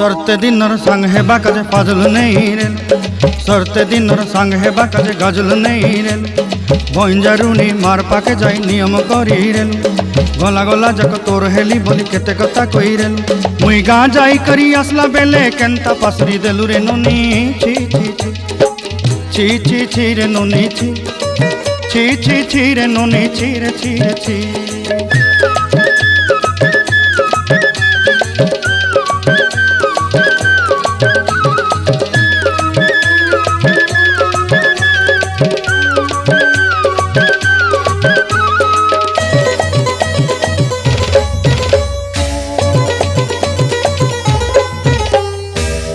সরতে দিনর সঙ্গ হেবা কাজে পাজল নেই রেল সরতে দিনর সঙ্গ হেবা কাজে গজল নেই রেল ভঞ্জারুনি মার পাকে যাই নিয়ম করি রেল গলা গলা যাক তোর হেলি বলি কেতে কথা কই রেল মুই গাঁ যাই করি আসলা বেলে কেনতা পাসরি দেলু রে ননি। ছি ছি ছি ছি ছি রে ননি, ছি। ছি ছি ছি রে ননি ছি রে ছি রে, ছি।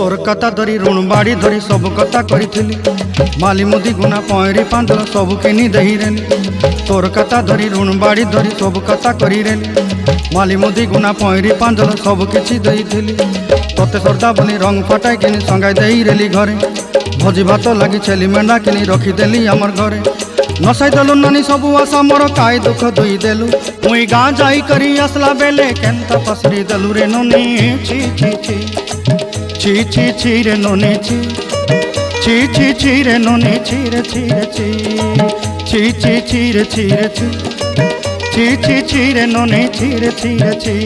তোর কথা ধরি ঋণ বাড়ি ধরি সব কথা করিছিলি মালি মুদি গুনা পয়রি পাঁধল সব কিনি দেহিরেনি তোর কথা ধরি ঋণ বাড়ি ধরি সব কথা করিরেনি মালি মুদি গুনা পয়রি পাঁধল সব কিছু দেইছিলি তোতে সর্দা বলি রং ফটাই কিনি সঙ্গাই দেই রেলি ঘরে ভোজি ভাত লাগি ছেলি মেন্ডা কিনি রখি রখিদেলি আমার ঘরে নসাই দেলু নানি সবু আশা মোর কাই দুঃখ দুই দেলু মুই গাঁ যাই করি আসলা বেলে কেন্তা পসরি দেলু রে নুনি ছি ছি ছি ছি ছি রে ননি ছি। ছি ছি ছি রে ননি ছি রে ছি রে ছি। ছি ছি ছি রে, ছি ছি। ছি ছি ছি রে ননি ছি রে ছি রে ছি।